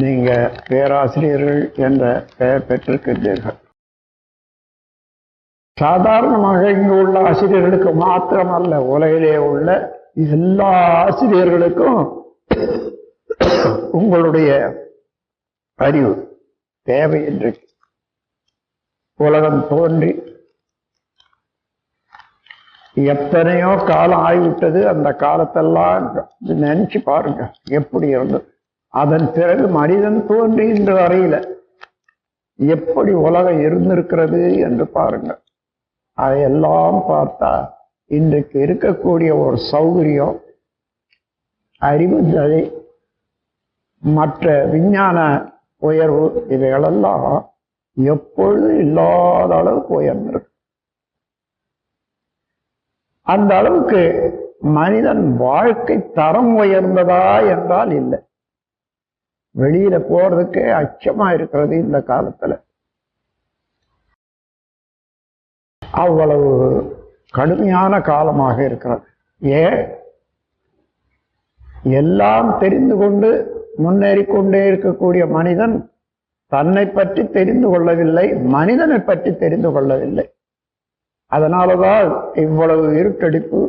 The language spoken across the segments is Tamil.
நீங்க பேராசிரியர்கள் என்ற பெயர் பெற்றிருக்கின்றீர்கள். சாதாரணமாக இங்கு உள்ள ஆசிரியர்களுக்கு மாத்திரமல்ல உலகிலே உள்ள எல்லா ஆசிரியர்களுக்கும் உங்களுடைய அறிவு தேவை என்று உலகம் தோன்றி எத்தனையோ காலம் ஆகிவிட்டது. அந்த காலத்தெல்லாம் நினைச்சு பாருங்க எப்படி இருந்தது? அதன் பிறகு மனிதன் தோன்றி இன்று வரையில எப்படி உலகம் இருந்திருக்கிறது என்று பாருங்க அதையெல்லாம் பார்த்தா இன்றைக்கு இருக்கக்கூடிய ஒரு சௌகரியம் அறிவு தலை மற்ற விஞ்ஞான உயர்வு இவைகளெல்லாம் எப்பொழுது இல்லாத அளவுக்கு உயர்ந்திருக்கு. அந்த அளவுக்கு மனிதன் வாழ்க்கை தரம் உயர்ந்ததா என்றால் இல்லை. வெளியில போறதுக்கே அச்சமா இருக்கிறது இந்த காலத்துல. அவ்வளவு கடுமையான காலமாக இருக்கிறது. ஏன்? எல்லாம் தெரிந்து கொண்டு முன்னேறி கொண்டே இருக்கக்கூடிய மனிதன் தன்னை பற்றி தெரிந்து கொள்ளவில்லை மனிதனை பற்றி தெரிந்து கொள்ளவில்லை. அதனாலதான் இவ்வளவு இருட்டடிப்பு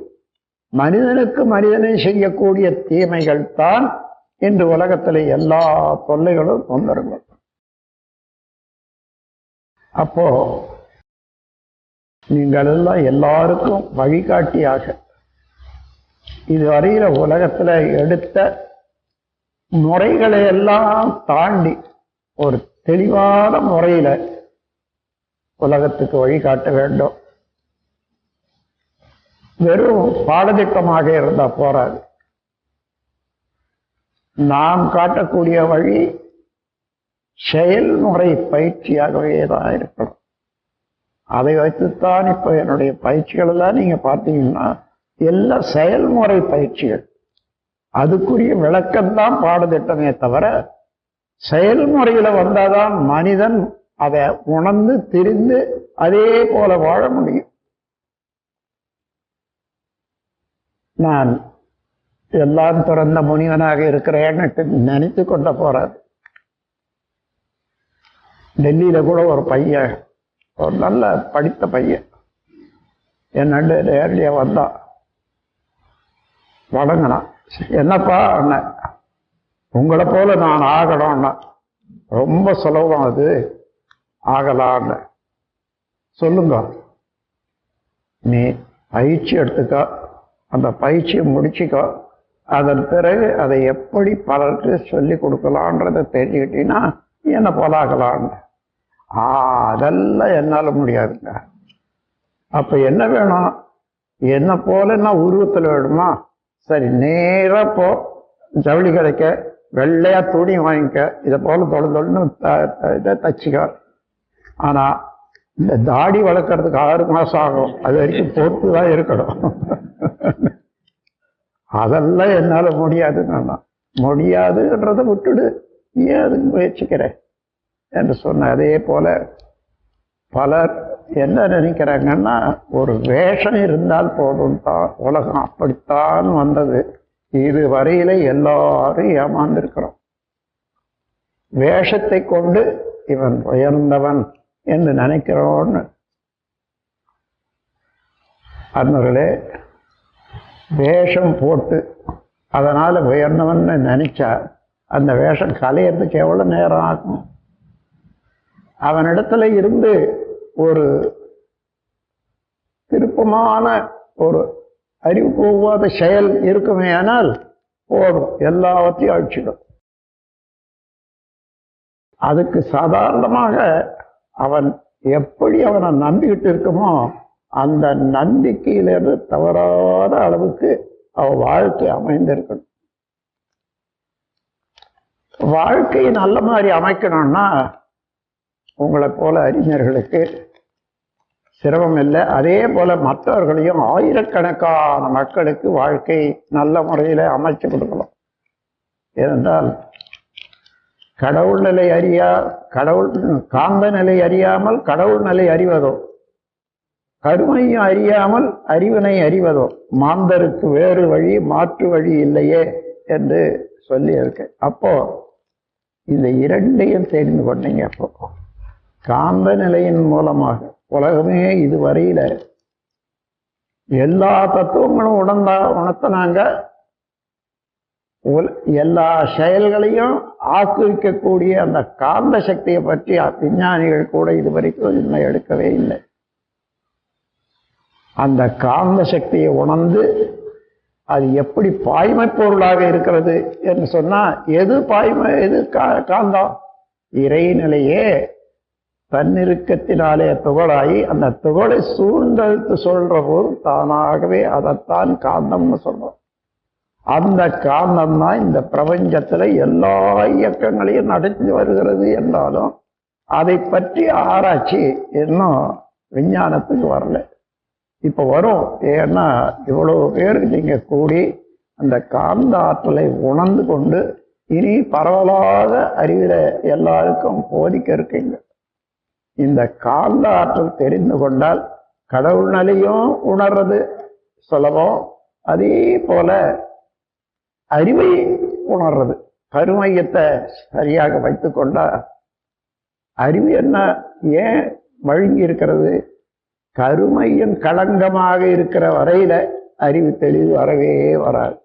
மனிதனுக்கு மனிதனை செய்யக்கூடிய தீமைகள் தான் இன்று உலகத்தில் எல்லா தொல்லைகளும் தொந்தரங்கள் அப்போ நீங்கள் எல்லாம் எல்லாருக்கும் வழிகாட்டியாக இதுவரையில உலகத்துல எடுத்த முறைகளை எல்லாம் தாண்டி ஒரு தெளிவான முறையில உலகத்துக்கு வழிகாட்ட வேண்டும். வெறும் பாடத்திட்டமாக இருந்தா போறாது. நாம் காட்டக்கூடிய வழி செயல்முறை பயிற்சியாகவே தான் இருக்கணும். அதை வைத்துத்தான் இப்போ என்னுடைய பயிற்சிகள் எல்லாம் நீங்க பார்த்தீங்கன்னா எல்லா செயல்முறை பயிற்சிகள். அதுக்குரிய விளக்கம்தான் பாடத்திட்டமே தவிர செயல்முறையில வந்தாதான் மனிதன் அதை உணர்ந்து தெரிந்து அதே போல வாழ முடியும். நான் எல்லாம் துறந்த முனிவனாக இருக்கிறேன்னு நினைத்து கொண்ட போறார். டெல்லியில கூட ஒரு பையன் ஒரு நல்ல படித்த பையன். என்னண்டு நேரடியா வந்தான் வணங்கினான். என்னப்பா அண்ணன் உங்களை போல நான் ஆகணும்னா ரொம்ப சுலபம் அது. ஆகலான்னு சொல்லுங்க. நீ பயிற்சி எடுத்துக்கோ. அந்த பயிற்சியை முடிச்சுக்கோ. அதன் பிறகு அதை எப்படி பலருக்கு சொல்லி கொடுக்கலான்றதை தெரிஞ்சுக்கிட்டீங்கன்னா என்ன போலாகலான்னு ஆ அதெல்லாம் என்னால் முடியாதுங்க. அப்போ என்ன வேணும்? என்ன போல நான் உருவத்தில் வேணுமா? சரி நேராக போ. ஜவுளி கிடைக்க வெள்ளையா துணி வாங்கிக்க. இதை போல தொலை தொலைன்னு இதை தச்சுக்க. ஆனால் இந்த தாடி வளர்க்குறதுக்கு ஆறு மாதம் ஆகும். அது வரைக்கும் பொறுத்து தான் இருக்கணும். அதெல்லாம் என்னால் முடியாதுன்னு முடியாதுன்றதை விட்டுடு. ஏன் அதுக்கு முயற்சிக்கிறேன் என்று சொன்ன அதே போல பலர் என்ன நினைக்கிறாங்கன்னா ஒரு வேஷம் இருந்தால் போதும் தான் உலகம் அப்படித்தான் வந்தது. இது வரையில எல்லாரும் ஏமாந்திருக்கிறோம். வேஷத்தை கொண்டு இவன் உயர்ந்தவன் என்று நினைக்கிறோன்னு அன்னர்களே வேஷம் போட்டு அதனால் உயர்ந்தவன் நினைச்சா அந்த வேஷம் கலையிறதுக்கு எவ்வளவு நேரம் ஆகும்? அவனிடத்துல இருந்து ஒரு திருப்பமான ஒரு அறிவு போகாத செயல் இருக்குமே ஆனால் போதும். எல்லாவற்றையும் அழிச்சிடும். அதுக்கு சாதாரணமாக அவன் எப்படி அவனை நம்பிக்கிட்டு இருக்குமோ அந்த நம்பிக்கையிலிருந்து தவறாத அளவுக்கு அவ வாழ்க்கை அமைந்திருக்கணும். வாழ்க்கையை நல்ல மாதிரி அமைக்கணும்னா உங்களை போல அறிஞர்களுக்கு சிரமம் இல்லை. அதே போல மற்றவர்களையும் ஆயிரக்கணக்கான மக்களுக்கு வாழ்க்கை நல்ல முறையில் அமைச்சு கொடுக்கலாம் ஏனென்றால் கடவுள் நிலை அறியா கடவுள் காந்த நிலை அறியாமல் கடவுள் நிலை அறிவதோ கருமையும் அறியாமல் அறிவினை அறிவதோ? மாந்தருக்கு வேறு வழி மாற்று வழி இல்லையே என்று சொல்லி இருக்கு. அப்போ இந்த இரண்டையும் தெரிந்து கொண்டீங்க அப்போ. காந்த நிலையின் மூலமாக உலகமே இதுவரையில எல்லா தத்துவங்களும் உணர்ந்தா உணர்த்தினாங்க. எல்லா செயல்களையும் ஆக்குவிக்கக்கூடிய அந்த காந்த சக்தியை பற்றி விஞ்ஞானிகள் கூட இதுவரைக்கும் இன்னும் எடுக்கவே இல்லை. அந்த காந்த சக்தியை உணர்ந்து அது எப்படி பாய்மை பொருளாக இருக்கிறது என்று சொன்னால் எது பாய்மை எது கா- காந்தம்? இறைநிலையே தன்னிருக்கத்தினாலே துகளாகி அந்த துகளை சூழ்ந்தெழுத்து சொல்ற போது தானாகவே அதைத்தான் காந்தம்னு சொல்றோம். அந்த காந்தம் தான் இந்த பிரபஞ்சத்துல எல்லா இயக்கங்களையும் நடத்தி வருகிறது என்றாலும் அதை பற்றி ஆராய்ச்சி இன்னும் விஞ்ஞானத்துக்கு வரலை. இப்போ வரும். ஏன்னா இவ்வளவு பேர் நீங்கள் கூடி அந்த காந்த ஆற்றலை உணர்ந்து கொண்டு இனி பரவலாக அறிவில எல்லாருக்கும் போதிக்க இருக்கீங்க. இந்த காந்த ஆற்றல் தெரிந்து கொண்டால் கடவுள் நிலையும் உணர்றது சுலபம் அதே போல அறிவை உணர்றது. கருமையத்தை சரியாக வைத்து கொண்டா அறிவு என்ன? ஏன் வழங்கி இருக்கிறது? கருமையும் களங்கமாக இருக்கிற வரையில அறிவு தெளிவு வரவே வராது.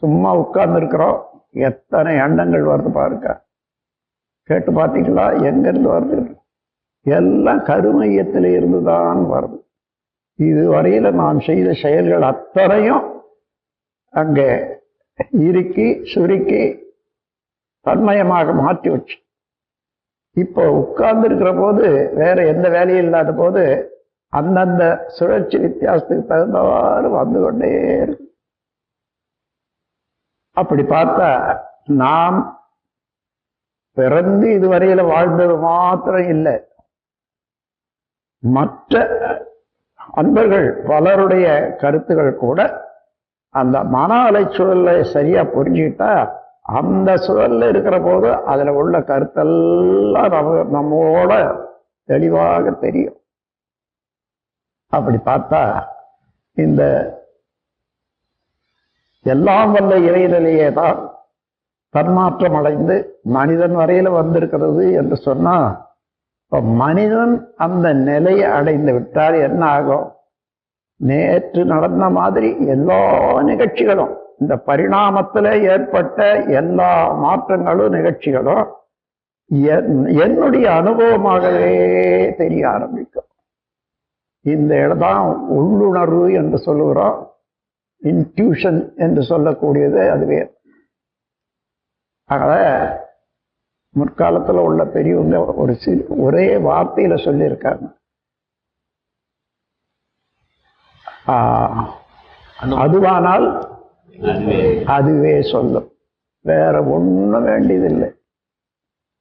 சும்மா உட்கார்ந்துருக்கிறோம் எத்தனை எண்ணங்கள் வருது பாருங்க. கேட்டு பார்த்தீங்களா? எங்கிருந்து வருது? எல்லாம் கருமையத்தில் இருந்துதான் வருது. இதுவரையில நாம் செய்த செயல்கள் அத்தனையும் அங்கே இறுக்கி சுருக்கி தன்மயமாக மாற்றி வச்சு. இப்போ உட்கார்ந்து இருக்கிற போது வேற எந்த வேலையும் இல்லாத போது அந்தந்த சுழற்சி வித்தியாசத்துக்கு தகுந்தவாறு வந்து கொண்டே இருக்கு அப்படி பார்த்தா நாம் பிறந்து இதுவரையில வாழ்ந்தது மாத்திரம் இல்லை. மற்ற அன்பர்கள் பலருடைய கருத்துகள் கூட அந்த மன அலைச்சூழலை சரியா புரிஞ்சுக்கிட்டா அந்த சூழல்ல இருக்கிற போது அதுல உள்ள கருத்தெல்லாம் நம்ம நம்மோட தெளிவாக தெரியும். அப்படி பார்த்தா இந்த எல்லாம் வல்ல இறைநிலையே தான் தன்மாற்றம் அடைந்து மனிதன் வரையில வந்திருக்கிறது என்று சொன்னா இப்போ மனிதன் அந்த நிலையை அடைந்து விட்டால் என்ன ஆகும்? நேற்று நடந்த மாதிரி எல்லா நிகழ்ச்சிகளும் இந்த பரிணாமத்துல ஏற்பட்ட எல்லா மாற்றங்களும் நிகழ்ச்சிகளும் என்- என்னுடைய அனுபவமாகவே தெரிய ஆரம்பிக்கும். இந்த இடம்தான் உள்ளுணர்வு என்று சொல்லுகிறோம் இன்ட்யூஷன் என்று சொல்லக்கூடியது அதுவே அதனால முற்காலத்துல உள்ள பெரியவங்க ஒரு சி ஒரே வார்த்தையில சொல்லியிருக்காங்க. அதுவானால் அதுவே. சொல்லும் வேற ஒண்ணும் வேண்டியதில்லை.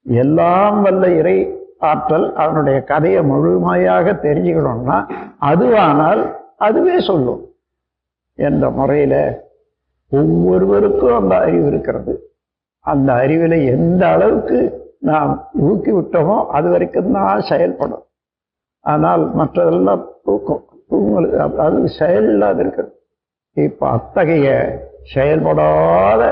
எல்லாம் வல்ல இறை ஆற்றல் அவனுடைய கதையை முழுமையாக தெரிஞ்சுக்கணும்னா அதுவானால் அதுவே சொல்லும் என்ற முறையில ஒவ்வொருவருக்கும் அந்த அறிவு இருக்கிறது. அந்த அறிவில் எந்த அளவுக்கு நாம் ஊக்கி விட்டோமோ அது வரைக்கும் தான் செயல்படும். ஆனால் மற்றதெல்லாம் தூக்கம். தூங்கல் அது செயல் இல்லாத இருக்கிறது. இப்ப அத்தகைய செயல்படாத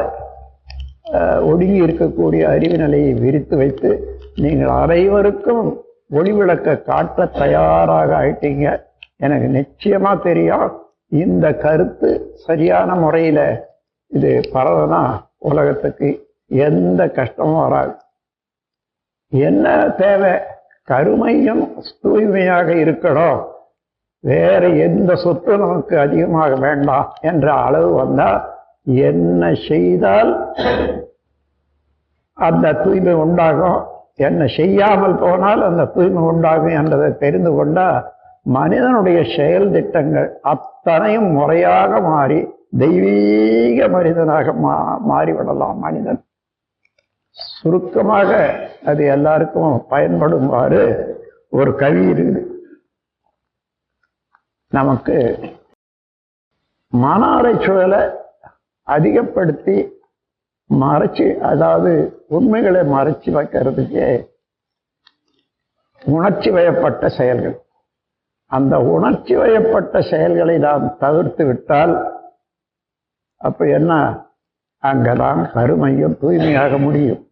ஒடுங்கி இருக்கக்கூடிய அறிவு நிலையை விரித்து வைத்து நீங்கள் அனைவருக்கும் ஒளி விளக்க காட்ட தயாராக ஆயிட்டீங்க. எனக்கு நிச்சயமா தெரியும். இந்த கருத்து சரியான முறையில இது பரவனா உலகத்துக்கு எந்த கஷ்டமும் வராது. என்ன தேவை? கருமையும் தூய்மையாக இருக்கணும். வேற எந்த சொத்து நமக்கு அதிகமாக வேண்டாம் என்ற அளவு வந்தால் என்ன செய்தால் அந்த தூய்மை உண்டாகும்? என்ன செய்யாமல் போனால் அந்த தூய்மை உண்டாகும் என்றதை தெரிந்து கொண்டால் மனிதனுடைய செயல் திட்டங்கள் அத்தனையும் முறையாக மாறி தெய்வீக மனிதனாக மா மாறிவிடலாம் மனிதன். சுருக்கமாக அது எல்லாருக்கும் பயன்படுமாறு ஒரு கவி இருக்குது. நமக்கு மன அலைச்சூழலை அதிகப்படுத்தி மறைச்சு அதாவது உண்மைகளை மறைச்சு வைக்கிறதுக்கு உணர்ச்சி வயப்பட்ட செயல்கள். அந்த உணர்ச்சி வயப்பட்ட செயல்களை நாம் தவிர்த்து விட்டால் அப்ப என்ன? அங்கதான் கருமையும் தூய்மையாக முடியும்.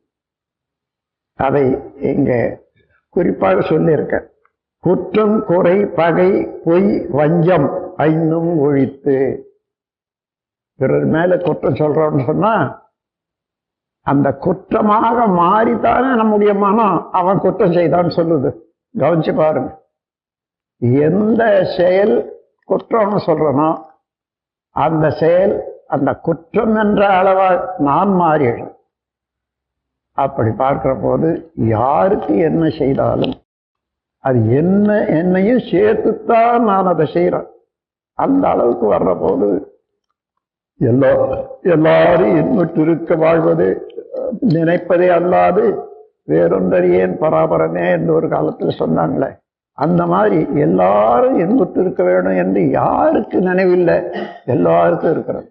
அதை இங்க குறிப்பாக சொல்லியிருக்கேன். குற்றம் குறை பகை பொய் வஞ்சம் ஐந்தும் ஒழித்து. பிறர் மேல குற்றம் சொல்றோம்னு சொன்னா அந்த குற்றமாக மாறித்தானே நம்முடைய மனம் அவன் குற்றம் செய்தான்னு சொல்லுது. கவனிச்சு பாருங்க. எந்த செயல் குற்றம்னு சொல்றனோ அந்த செயல் அந்த குற்றம் என்ற அளவா நான் மாறிடும் அப்படி பார்க்கிற போது யாருக்கு என்ன செய்தாலும் அது என்ன என்னையும் சேர்த்துத்தான் நான் அதை செய்கிறேன் அந்த அளவுக்கு வர்ற போது எல்லா எல்லாரும் இன்முற்றிருக்க வாழ்வது நினைப்பதே அல்லாது வேறொன்றறியேன் பராபரமே என்று ஒரு காலத்தில் சொன்னாங்களே. அந்த மாதிரி எல்லாரும் இன்புற்று இருக்க வேணும் என்று யாருக்கு நினைவில்லை. எல்லாருக்கும் இருக்கிறது.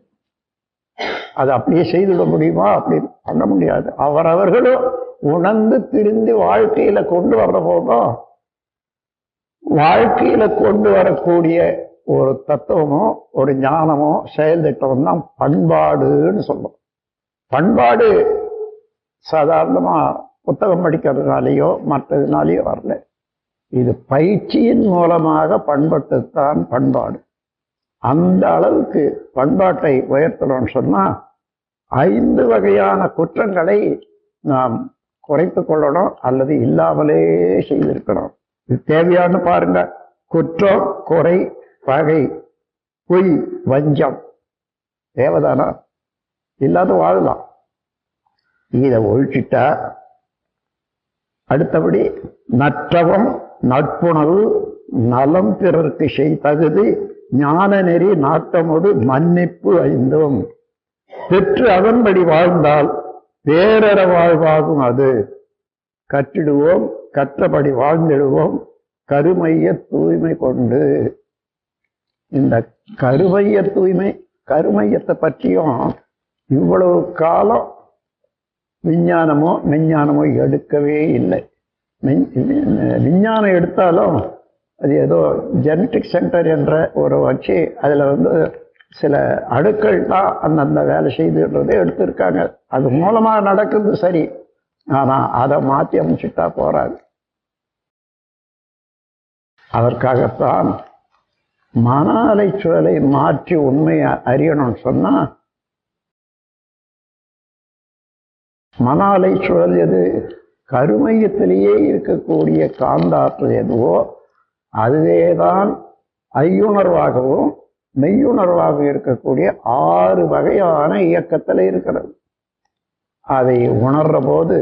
அது அப்படியே செய்துவிட முடியுமா? அப்படி பண்ண முடியாது. அவரவர்களும் உணர்ந்து திரிந்து வாழ்க்கையில கொண்டு வர்ற போதும் வாழ்க்கையில கொண்டு வரக்கூடிய ஒரு தத்துவமோ ஒரு ஞானமோ செயல் தான் பண்பாடுன்னு சொல்லும் பண்பாடு சாதாரணமா புத்தகம் படிக்கிறதுனாலேயோ மற்றதுனாலேயோ வரல. இது பயிற்சியின் மூலமாக பண்பட்டுத்தான் பண்பாடு. அந்த அளவுக்கு பண்பாட்டை உயர்த்தணும்னு சொன்னா ஐந்து வகையான குற்றங்களை நாம் குறைத்து கொள்ளணும் அல்லது இல்லாமலே செய்திருக்கணும். இது தேவையானு பாருங்க. குற்றம் குறை பகை பொய் வஞ்சம். தேவைதானா? இல்லாத வாழலாம். இதை ஒழிச்சிட்டா அடுத்தபடி நற்றவம் நட்புணர்வு நலம் பிறர்க்கு செய் தகுதி ஞான நெறி நாட்டமோடு மன்னிப்பு ஐந்தும். பெற்று அதன்படி வாழ்ந்தால் வேறற வாழ்வாகும் அது. கற்றிடுவோம். கற்றபடி வாழ்ந்திடுவோம். கருமைய தூய்மை கொண்டு. இந்த கருமைய தூய்மை கருமையத்தை பற்றியும் இவ்வளவு காலம் விஞ்ஞானமோ மெஞ்ஞானமோ எடுக்கவே இல்லை. விஞ்ஞானம் எடுத்தாலும் அது ஏதோ ஜெனட்டிக் சென்டர் என்ற ஒரு வச்சு அதில் வந்து சில அடுக்கள் தான் அந்தந்த வேலை செய்துன்றதே எடுத்திருக்காங்க. அது மூலமாக நடக்குது சரி. ஆனால் அதை மாற்றி அமைச்சுட்டா போகிறாங்க அதற்காகத்தான் மன அலைச்சூழலை மாற்றி உண்மையை அறியணும்னு சொன்னா மன அலைச்சூழல் எது? கருமையத்திலேயே இருக்கக்கூடிய காந்தாற்றல் எதுவோ அதுவே தான் ஐயுணர்வாகவும் மெய்யுணர்வாக இருக்கக்கூடிய ஆறு வகையான இயக்கத்தில் இருக்கிறது. அதை உணர்ற போது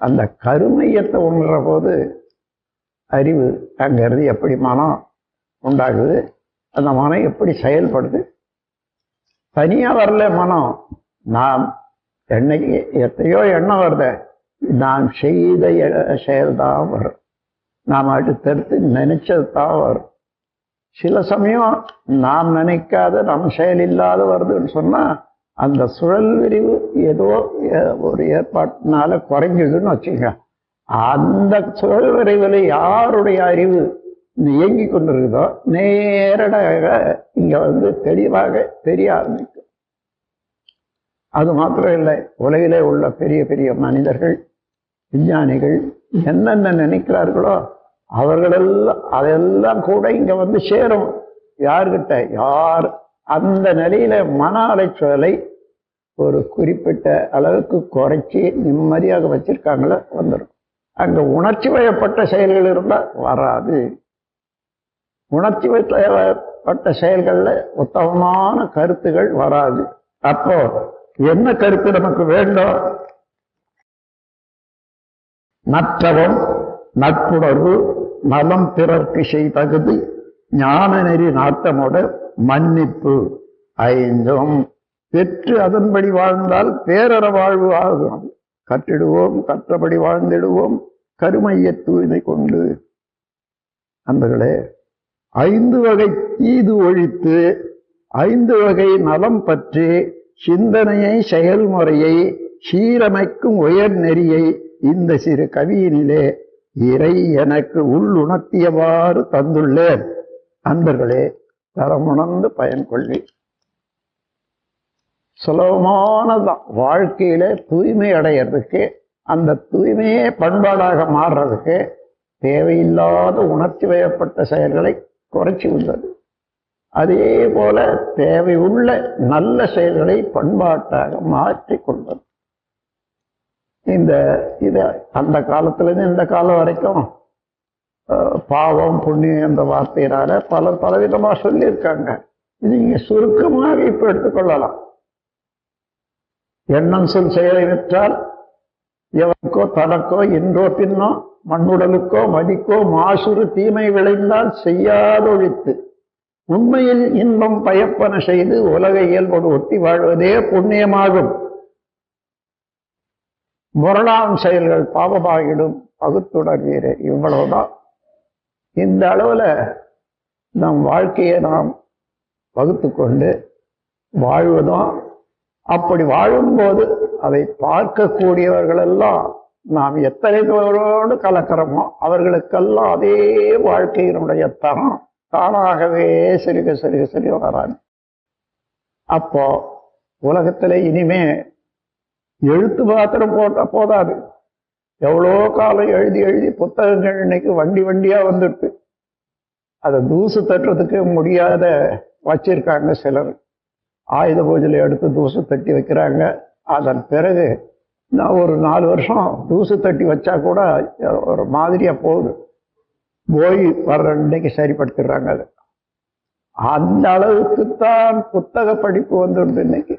அந்த கருமையத்தை உணர்ற போது அறிவு அங்கிருந்து எப்படி மனம் உண்டாகுது அந்த மனம் எப்படி செயல்படுது? தனியாக வரல மனம். நாம் என்னைக்கு எத்தையோ எண்ணம் வருத நாம் செய்த செயல்தான் வரும். நாம் அடுத்தடுத்து நினைச்சது தான் வரும். சில சமயம் நாம் நினைக்காத நம் செயல் இல்லாத வருதுன்னு சொன்னா அந்த சுழல் விரிவு ஏதோ ஒரு ஏற்பாட்டினால குறைஞ்சதுன்னு வச்சுக்கோங்க. அந்த சுழல் யாருடைய அறிவு இயங்கி கொண்டிருக்குதோ நேரடாக இங்க வந்து தெளிவாக தெரிய ஆரம்பிக்கும் அது மாத்திரம் இல்லை உலகிலே உள்ள பெரிய பெரிய மனிதர்கள் விஞ்ஞானிகள் என்னென்ன நினைக்கிறார்களோ அவர்களெல்லாம் அதெல்லாம் கூட இங்க வந்து சேரும். யார்கிட்ட? யார்? அந்த நிலையில மன அலைச்சலை ஒரு குறிப்பிட்ட அளவுக்கு குறைச்சி நிம்மதியாக வச்சிருக்காங்களோ வந்துடும் அங்க உணர்ச்சி வயப்பட்ட செயல்கள் இருந்தால் வராது. உணர்ச்சி வயப்பட்ட செயல்கள்ல உத்தமமான கருத்துகள் வராது. அப்போ என்ன கருத்து நமக்கு வேண்டும்? நற்றவம் நட்புணர்வு நலம் பிறர்க்கு செய் தகுதி ஞான நெறி நாட்டமோட மன்னிப்பு ஐந்தும். பெற்று அதன்படி வாழ்ந்தால் பேரற வாழ்வு ஆகும். கற்றிடுவோம் கற்றபடி வாழ்ந்திடுவோம். கருமைய தூய்மை கொண்டு. அன்பர்களே ஐந்து வகை தீது ஒழித்து ஐந்து வகை நலம் பற்றி சிந்தனையை செயல்முறையை சீரமைக்கும் உயர் நெறியை இந்த சிறு கவியினிலே இறை எனக்கு உள்ளுணர்த்தியவாறு தந்துள்ளேன். அன்பர்களே தரமுணர்ந்து பயன் கொள்ளி சுலபமானதுதான். வாழ்க்கையில தூய்மை அடையிறதுக்கு அந்த தூய்மையே பண்பாடாக மாறுறதுக்கு தேவையில்லாத உணர்ச்சி வயப்பட்ட செயல்களை குறைச்சி உள்ளது அதே போல தேவையுள்ள நல்ல செயல்களை பண்பாட்டாக மாற்றி கொள்வது. இந்த இது அந்த காலத்திலிருந்து இந்த காலம் வரைக்கும் பாவம் புண்ணியம் என்ற வார்த்தையினால பலர் பலவிதமா சொல்லியிருக்காங்க. இது இங்க சுருக்கமாக இப்போ எடுத்துக்கொள்ளலாம் எண்ணம் சொல் செயலை விற்றால் எவனுக்கோ தனக்கோ இன்றோ பின்னோ மண்ணுடலுக்கோ மதிக்கோ மாசுறு தீமை விளைந்தால் செய்யாதொழித்து. உண்மையில் இன்பம் பயப்பன செய்து உலக இயல்போடு ஒட்டி வாழ்வதே புண்ணியமாகும். முரணாம் செயல்கள் பாவமாகிடும் பகுத்துணர்வீரே இவ்வளவுதான். இந்த அளவுல நம் வாழ்க்கையை நாம் வகுத்து கொண்டு வாழ்வதும் அப்படி வாழும்போது அதை பார்க்கக்கூடியவர்கள் எல்லாம் நாம் எத்தனை பேரோடு கலக்கிறோமோ அவர்களுக்கெல்லாம் அதே வாழ்க்கையினுடைய தரம் தானாகவே சிறுக சிறுக சிறுக வராங்க அப்போ உலகத்துல இனிமே எழுத்து பாத்திரம் போட்டால் போதாது. எவ்வளோ காலம் எழுதி எழுதி புத்தகங்கள் இன்னைக்கு வண்டி வண்டியாக வந்துடுது. அதை தூசு தட்டுறதுக்கு முடியாத வச்சிருக்காங்க சிலர். ஆயுத பூஜையில் எடுத்து தூசு தட்டி வைக்கிறாங்க. அதன் பிறகு நான் ஒரு நாலு வருஷம் தூசு தட்டி வச்சா கூட ஒரு மாதிரியா போகுது. போய் வர்ற இன்னைக்கு சரிப்படுத்திடுறாங்க அது. அந்த அளவுக்கு தான் புத்தக படிப்பு வந்துடுது இன்னைக்கு.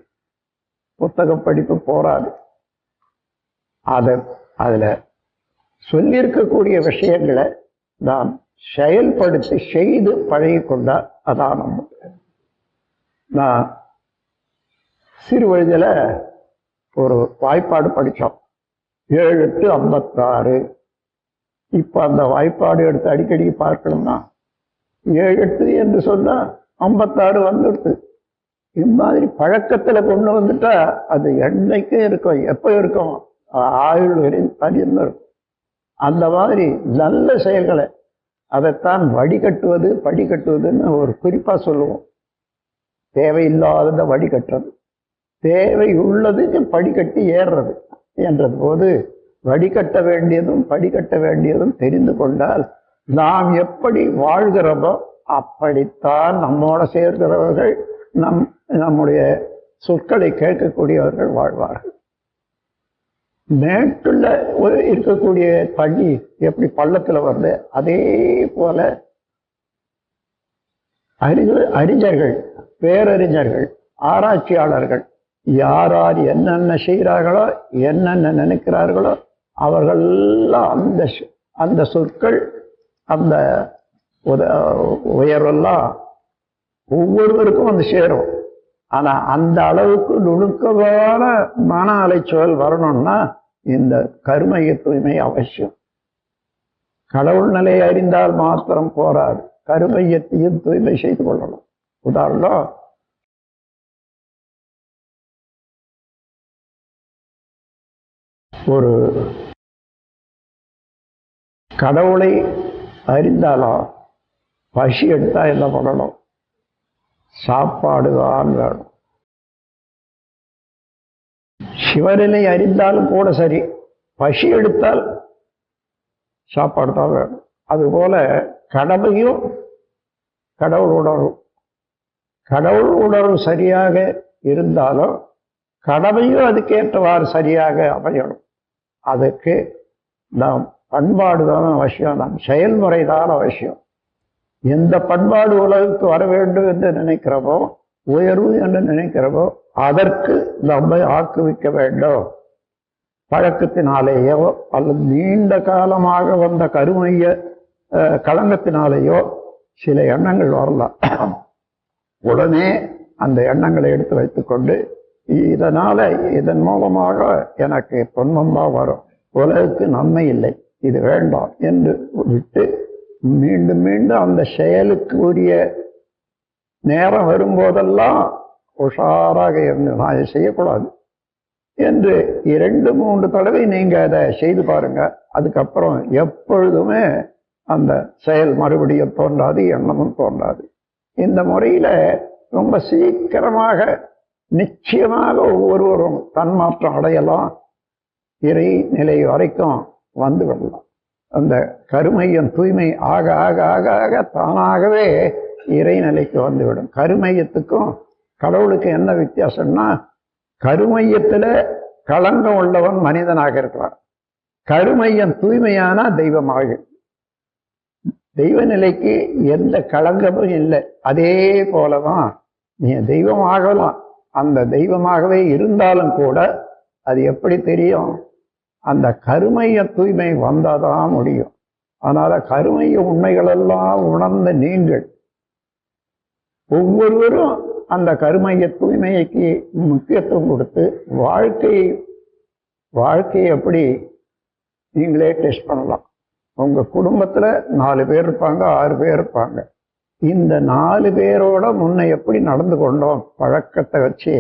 புத்தக படிப்பு போராது அதை அதில் சொல்லியிருக்கக்கூடிய விஷயங்களை நாம் செயல்படுத்தி செய்து பழகி அதான் நம்ம. நான் சிறு வயதில் ஒரு வாய்ப்பாடு படித்தோம் ஏழு எட்டு ஐம்பத்தாறு. இப்போ அந்த வாய்ப்பாடு எடுத்து அடிக்கடி பார்க்கணும்னா ஏழு எட்டு என்று சொன்னால் ஐம்பத்தாறு வந்துடுது. இது மாதிரி பழக்கத்தில் கொண்டு வந்துட்டா அது என்னைக்கும் இருக்கும் எப்போ இருக்கும்? ஆயுள் வரையும் தனியும் இருக்கும் அந்த மாதிரி நல்ல செயல்களை அதைத்தான் வடிகட்டுவது படிக்கட்டுவதுன்னு ஒரு குறிப்பாக சொல்லுவோம். தேவையில்லாததை வடிகட்டுறது. தேவை உள்ளதுக்கு படிக்கட்டி ஏறுறது. என்ற போது வடிகட்ட வேண்டியதும் படிக்கட்ட வேண்டியதும் தெரிந்து கொண்டால் நாம் எப்படி வாழ்கிறோமோ அப்படித்தான் நம்மோட சேர்கிறவர்கள் நம் நம்முடைய சொற்களை கேட்கக்கூடியவர்கள் வாழ்வார்கள். மேட்டுள்ள ஒரு இருக்கக்கூடிய தண்ணி எப்படி பள்ளத்தில் வருது அதே போல அறிஞர் அறிஞர்கள் பேரறிஞர்கள் ஆராய்ச்சியாளர்கள் யார் யார் என்னென்ன செய்கிறார்களோ என்னென்ன நினைக்கிறார்களோ அவர்களெல்லாம் அந்த அந்த சொற்கள் அந்த உத- உயர்வெல்லாம் ஒவ்வொருவருக்கும் வந்து சேரும். ஆனா அந்த அளவுக்கு நுணுக்கமான மன அலைச்சல் வரணும்னா இந்த கருமைய தூய்மை அவசியம். கடவுள் நிலையை அறிந்தால் மாத்திரம் போராது. கருமையத்தையும் தூய்மை செய்து கொள்ளணும். உதாரணம் ஒரு கடவுளை அறிந்தாலும் பசி எடுத்தால் என்ன பண்ணணும்? சாப்பாடு தான் வேணும். சிவநிலை அறிந்தாலும் கூட சரி பசி எடுத்தால் சாப்பாடு தான் வேணும். அதுபோல கடமையும் கடவுள் உணர்வு கடவுள் உணர்வு சரியாக இருந்தாலும் கடமையும் அதுக்கேற்றவாறு சரியாக அமையணும். அதுக்கு நாம் பண்பாடு தான் அவசியம் நம் செயல்முறை தான் அவசியம். எந்த பண்பாடு உலகுக்கு வர வேண்டும் என்று நினைக்கிறோமோ உயர்வு என்று நினைக்கிறோமோ அதற்கு நம்மை ஆக்குவிக்க வேண்டும். பழக்கத்தினாலேயோ அல்லது நீண்ட காலமாக வந்த கருமைய களங்கத்தினாலேயோ சில எண்ணங்கள் வரலாம். உடனே அந்த எண்ணங்களை எடுத்து வைத்துக்கொண்டு இதனால இதன் மூலமாக எனக்கு துன்பம் தான் வரும். உலகுக்கு நன்மை இல்லை. இது வேண்டாம் என்று விட்டு மீண்டும் மீண்டும் அந்த செயலுக்கு உரிய நேரம் வரும்போதெல்லாம் உஷாராக இருந்து நான் இதை செய்யக்கூடாது. என்று இரண்டு மூன்று தடவை நீங்க அதை செய்து பாருங்க. அதுக்கப்புறம் எப்பொழுதுமே அந்த செயல் மறுபடியும் தோன்றாது எண்ணமும் தோன்றாது. இந்த முறையில ரொம்ப சீக்கிரமாக நிச்சயமாக ஒவ்வொருவரும் தன்மாற்றம் அடையலாம். இறை நிலை வரைக்கும் வந்து விடலாம். அந்த கருமையம் தூய்மை ஆக ஆக ஆக ஆக தானாகவே இறைநிலைக்கு வந்துவிடும் கருமையத்துக்கும் கடவுளுக்கு என்ன வித்தியாசம்னா கருமையத்துல களங்கம் உள்ளவன் மனிதனாக இருக்கிறான் கருமையம் தூய்மையானா தெய்வமாக. தெய்வ நிலைக்கு எந்த களங்கமும் இல்லை. அதே போலதான் நீ தெய்வமாகலாம். அந்த தெய்வமாகவே இருந்தாலும் கூட அது எப்படி தெரியும்? அந்த கருமைய தூய்மை வந்தாதான் முடியும். அதனால கருமைய உண்மைகளெல்லாம் உணர்ந்த நீங்கள். ஒவ்வொருவரும் அந்த கருமைய தூய்மைக்கு முக்கியத்துவம் கொடுத்து வாழ்க்கை வாழ்க்கையை எப்படி நீங்களே டெஸ்ட் பண்ணலாம். உங்க குடும்பத்துல நாலு பேர் இருப்பாங்க ஆறு பேர் இருப்பாங்க. இந்த நாலு பேரோட முன்ன எப்படி நடந்து கொண்டோம்? பழக்கத்தை வச்சு.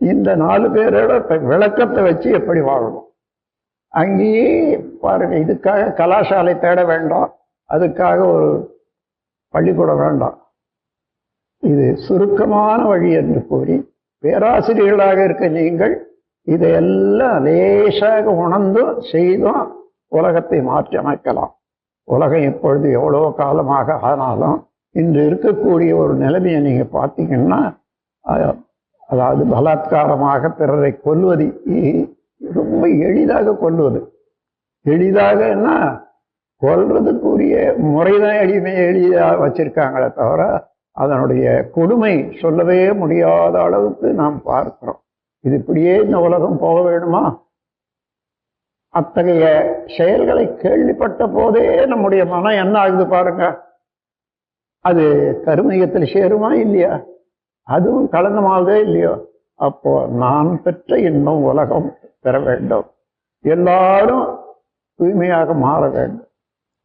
இந்த நாலு பேரோட விளக்கத்தை வச்சு எப்படி வாழணும்? அங்கேயே பாருங்க இதுக்காக கலாசாலை தேட வேண்டாம். அதுக்காக ஒரு பள்ளிக்கூடம் வேண்டாம். இது சுருக்கமான வழி என்று கூறி பேராசிரியர்களாக இருக்க நீங்கள் இதையெல்லாம் லேசாக உணர்ந்தும் செய்தும் உலகத்தை மாற்றி அமைக்கலாம் உலகம் இப்பொழுது எவ்வளோ காலமாக ஆனாலும் இன்று இருக்கக்கூடிய ஒரு நிலைமையை நீங்க பார்த்தீங்கன்னா அதாவது பலாத்காரமாக பிறரை கொல்வது ரொம்ப எளிதாக கொல்வது. எளிதாகன்னா கொல்றதுக்குரிய முறைதான் எளிமை எளிதாக வச்சிருக்காங்களே தவிர அதனுடைய கொடுமை சொல்லவே முடியாத அளவுக்கு நாம் பார்க்கிறோம். இது இப்படியே இந்த உலகம் போக வேணுமா அத்தகைய செயல்களை கேள்விப்பட்ட போதே நம்முடைய மனம் என்ன ஆகுது பாருங்க. அது கருமையத்தில் சேருமா இல்லையா? அதுவும் கலந்தமாவதே இல்லையோ? அப்போ நான் பெற்ற இன்னும் உலகம் பெற வேண்டும். எல்லாரும் தூய்மையாக மாற வேண்டும்.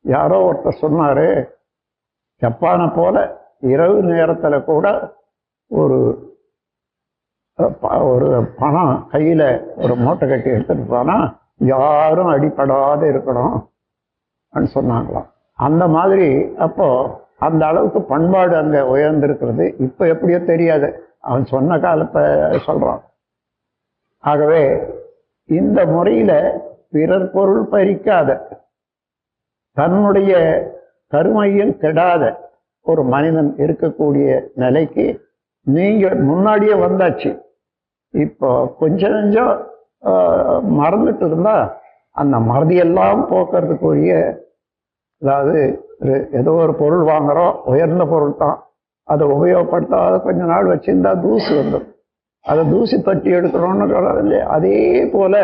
யாரோ ஒருத்தர் சொன்னாரு ஜப்பானை போல இரவு நேரத்தில் கூட ஒரு ப- ஒரு பணம் கையில் ஒரு மூட்டை கட்டி எடுத்துட்டு போனால் யாரும் அடிபடாத இருக்கணும். சொன்னாங்களாம். அந்த மாதிரி அப்போது அந்த அளவுக்கு பண்பாடு அங்கே உயர்ந்திருக்கிறது. இப்ப எப்படியோ தெரியாது. அவன் சொன்ன காலத்தை சொல்றான். ஆகவே இந்த முறையில பிறர் பொருள் பறிக்காத தன்னுடைய கருமையும் கெடாத ஒரு மனிதன் இருக்கக்கூடிய நிலைக்கு நீங்க முன்னாடியே வந்தாச்சு. இப்போ கொஞ்சம் கொஞ்சம் ஆஹ், மறந்துட்டு இருந்தா அந்த மறதியெல்லாம் போக்குறதுக்குரிய அதாவது ஒரு- ஏதோ ஒரு பொருள் வாங்குகிறோம் உயர்ந்த பொருள் தான். அதை உபயோகப்படுத்தாத கொஞ்ச நாள் வச்சிருந்தா தூசு வந்துடும் அதை தூசி தட்டி எடுக்கணும்னு சொல்றது இல்லையா? அதே போல்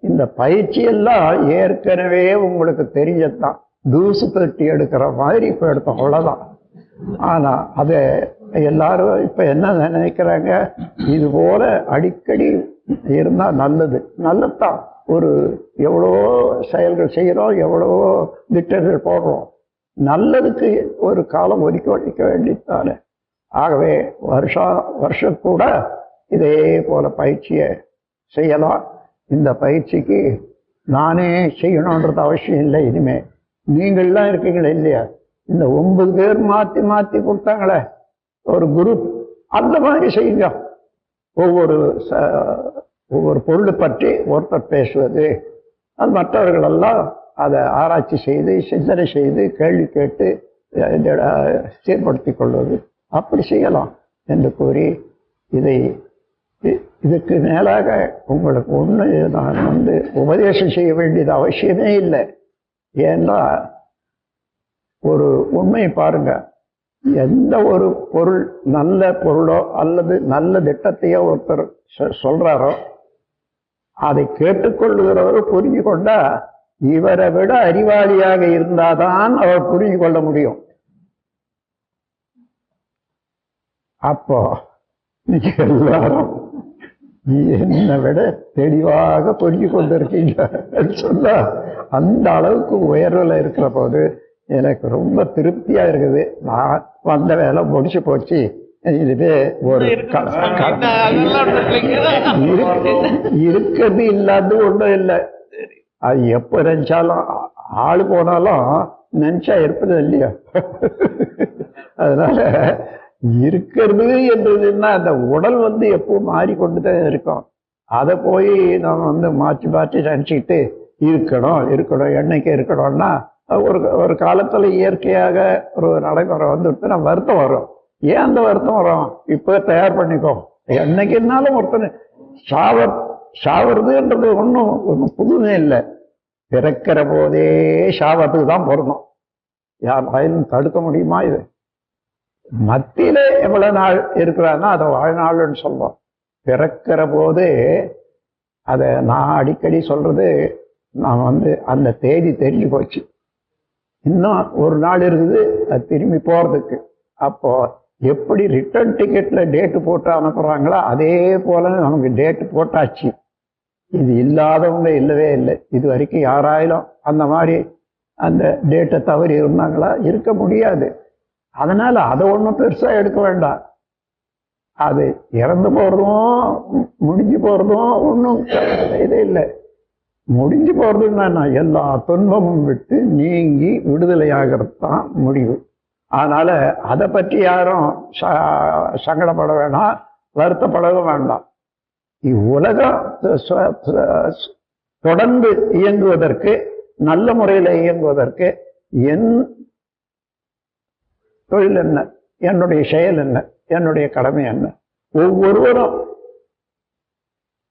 இந்த பயிற்சியெல்லாம் ஏற்கனவே உங்களுக்கு தெரிஞ்சதுதான் தூசு தட்டி எடுக்கிற மாதிரி இப்போ எடுத்தோம் அவ்வளோதான் ஆனால் அதை எல்லாரும் இப்போ என்ன நினைக்கிறாங்க? இது போல் அடிக்கடி இருந்தால் நல்லது. நல்லதான் ஒரு எவ்வளவோ செயல்கள் செய்கிறோம் எவ்வளவோ திட்டங்கள் போடுறோம். நல்லதுக்கு ஒரு காலம் ஒதுக்கி ஒழிக்க வேண்டியதானே ஆகவே வருஷம் வருஷம் கூட இதே போல பயிற்சியை செய்யலாம். இந்த பயிற்சிக்கு நானே செய்யணுன்றது அவசியம் இல்லை இனிமே. நீங்கள்லாம் இருக்கீங்களே இல்லையா? இந்த ஒன்பது பேர் மாத்தி மாத்தி கொடுத்தாங்களே. ஒரு குரூப் அந்த மாதிரி செய்யுங்க. ஒவ்வொரு ச- ஒவ்வொரு பொருளை பற்றி ஒருத்தர் பேசுவது. அது மற்றவர்களெல்லாம் அதை ஆராய்ச்சி செய்து சிந்தனை செய்து கேள்வி கேட்டு சீர்படுத்தி சீர்படுத்திக் கொள்வது. அப்படி செய்யலாம் என்று கூறி இதை இதுக்கு மேலாக உங்களுக்கு ஒன்று நான் வந்து உபதேசம் செய்ய வேண்டியது அவசியமே இல்லை. ஏன்னா ஒரு உண்மை பாருங்க. எந்த ஒரு பொருள் நல்ல பொருளோ அல்லது நல்ல திட்டத்தையோ ஒருத்தர் சொ- அதை கேட்டுக்கொள்ளுகிறவர் புரிஞ்சு கொண்டா இவரை விட அறிவாளியாக இருந்தாதான் அவர் புரிஞ்சு கொள்ள முடியும். அப்போ எல்லாரும் என்னை விட தெளிவாக புரிஞ்சு கொண்டிருக்கீங்க சொன்னா அந்த அளவுக்கு உயர்வில் இருக்கிற போது எனக்கு ரொம்ப திருப்தியா இருக்குது. நான் வந்த வேலை முடிச்சு போச்சு. இதுவே ஒரு இருக்கிறது இல்லாத ஒண்ணும் இல்லை. அது எப்ப நினைச்சாலும் ஆளு போனாலும் நினைச்சா இருப்பது இல்லையா? அதனால இருக்கிறது என்றதுன்னா அந்த உடல் வந்து எப்போ மாறிக்கொண்டுதான் இருக்கும். அதை போய் நம்ம வந்து மாற்றி மாற்றி நினச்சிக்கிட்டு இருக்கணும் இருக்கணும் என்னைக்கு இருக்கணும்னா ஒரு ஒரு காலத்துல இயற்கையாக ஒரு நடைமுறை வந்துட்டு நம்ம வருத்தம் வரும். ஏன் அந்த வருத்தம் வரும் இப்போ தயார் பண்ணிக்கோ. என்னைக்குனாலும் ஒருத்தன் சாவர் சாவறதுன்றது ஒன்றும் ஒன்றும் புதுமே இல்லை. பிறக்கிற போதே சாவத்துக்கு தான் பிறந்தோம் யார் வாயிலும் தடுக்க முடியுமா இது? மத்தியில எவ்வளவு நாள் இருக்கிறான்னா அதை வாழ்நாள்னு சொல்றோம். பிறக்கிற போது அதை நான் அடிக்கடி சொல்றது நான் வந்து அந்த தேதி தெரிஞ்சு போச்சு. இன்னும் ஒரு நாள் இருக்குது அது திரும்பி போறதுக்கு. அப்போ எப்படி ரிட்டர்ன் டிக்கெட்டில் டேட்டு போட்டு அனுப்புகிறாங்களோ அதே போல நமக்கு டேட்டு போட்டாச்சு. இது இல்லாதவங்க இல்லவே இல்லை. இது வரைக்கும் யாராயிலும் அந்த மாதிரி அந்த டேட்டை தவறி இருந்தாங்களா? இருக்க முடியாது. அதனால் அதை ஒன்றும் பெருசாக எடுக்க வேண்டாம். அது இறந்து போகிறதும் முடிஞ்சு போகிறதும் ஒன்றும் இதே இல்லை. முடிஞ்சு போகிறதுன்னா எல்லா துன்பமும் விட்டு நீங்கி விடுதலையாகிறது தான் முடிவு. அதனால அதை பற்றி யாரும் ச- சங்கடப்பட வேணாம் வருத்தப்படவும் வேண்டாம். இவ்வுலகம் தொடர்ந்து இயங்குவதற்கு நல்ல முறையில் இயங்குவதற்கு என் தொழில் என்ன? என்னுடைய செயல் என்ன? என்னுடைய கடமை என்ன? ஒவ்வொருவரும்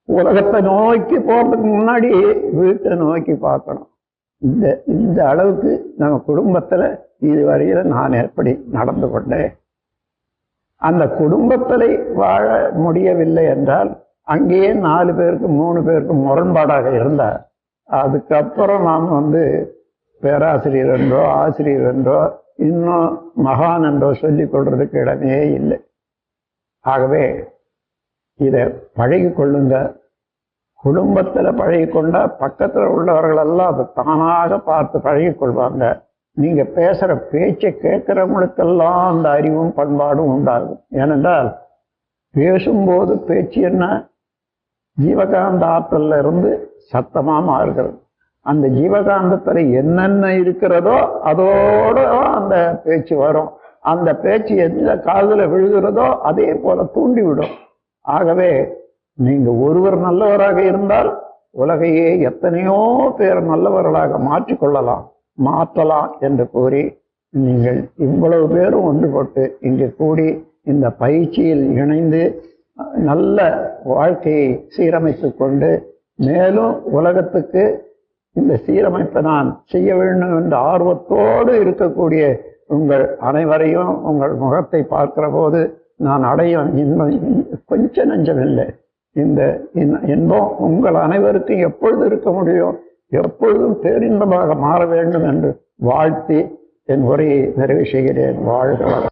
உலகத்தை நோக்கி போறதுக்கு முன்னாடி வீட்டை நோக்கி பார்க்கணும். இந்த இந்த அளவுக்கு நம்ம குடும்பத்துல இதுவரையில் நான் எப்படி நடந்து கொண்டேன்? அந்த குடும்பத்தில் வாழ முடியவில்லை என்றால் அங்கேயே நாலு பேருக்கு மூணு பேருக்கு முரண்பாடாக இருந்தார். அதுக்கப்புறம் நாம் வந்து பேராசிரியர் என்றோ ஆசிரியர் என்றோ இன்னும் மகான் என்றோ சொல்லிக் கொள்றதுக்கு இடமே இல்லை. ஆகவே இதை பழகி கொள்ளுங்க. குடும்பத்தில் பழகி கொண்டால் பக்கத்தில் உள்ளவர்கள் எல்லாம் அதை தானாக பார்த்து பழகி கொள்வாங்க. நீங்கள் பேசுகிற பேச்சை கேட்குறவங்களுக்கெல்லாம் அந்த அறிவும் பண்பாடும் உண்டாகும். ஏனென்றால் பேசும்போது பேச்சு என்ன? ஜீவகாந்த ஆற்றல்ல இருந்து சத்தமாக மாறுகிறது. அந்த ஜீவகாந்தத்தில் என்னென்ன இருக்கிறதோ அதோட அந்த பேச்சு வரும். அந்த பேச்சு எந்த காதில் விழுகிறதோ அதே போல தூண்டிவிடும். ஆகவே நீங்கள் ஒருவர் நல்லவராக இருந்தால் உலகையே எத்தனையோ பேர் நல்லவர்களாக மாற்றிக்கொள்ளலாம். மாற்றலாம் என்று கூறி நீங்கள் இவ்வளவு பேரும் ஒன்றுபட்டு இங்கு கூடி இந்த பயிற்சியில் இணைந்து நல்ல வாழ்க்கையை சீரமைத்து கொண்டு மேலும் உலகத்துக்கு இந்த சீரமைப்பை நான் செய்ய வேண்டும் என்ற ஆர்வத்தோடு இருக்கக்கூடிய உங்கள் அனைவரையும் உங்கள் முகத்தை பார்க்கிற போது நான் அடையும் இன்பம் கொஞ்சம் நஞ்சம் இந்த இன்பம் உங்கள் அனைவருக்கும் எப்பொழுது இருக்க முடியும்? எப்பொழுதும் பேரின்பமாக மாற வேண்டும் என்று வாழ்த்தி என் உரையை நிறைவு செய்கிறேன். வாழ்க